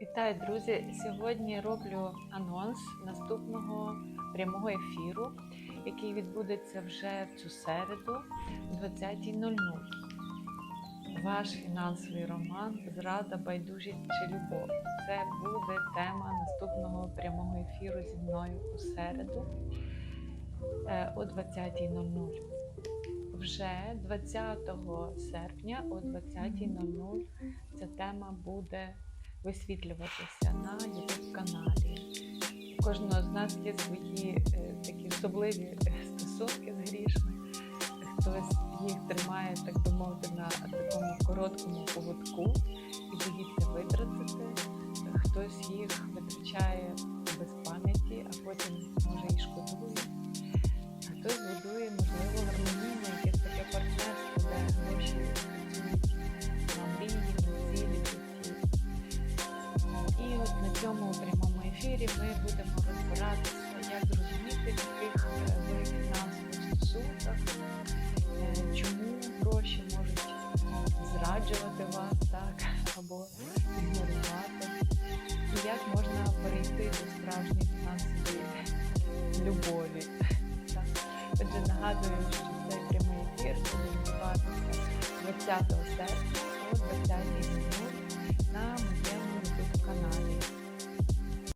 Вітаю, друзі! Сьогодні роблю анонс наступного прямого ефіру, який відбудеться вже цю середу о 20.00. Ваш фінансовий роман Зрада, байдужість чи любов. Це буде тема наступного прямого ефіру зі мною у середу е, о 20.00. Вже 20 серпня о 20.00 ця тема буде висвітлюватися на youtube каналі. У кожного з нас є свої е, такі особливі е, стосунки з грішми. Хтось їх тримає, так би мовити, на такому короткому поводку і боїться витратити. Хтось їх витрачає без пам'яті, а потім може і шкодує. А хтось будує, можливо, гармонійне На цьому прямому ефірі ми будемо розбиратися, як зрозуміти, в яких е, ви фінансових стосунках, е, чому гроші можуть зраджувати вас, так, або ігнорувати, і як можна перейти до справжньої фінансової любові. Так. Отже, нагадую, що цей прямий ефір буде відбуватися 20 серпня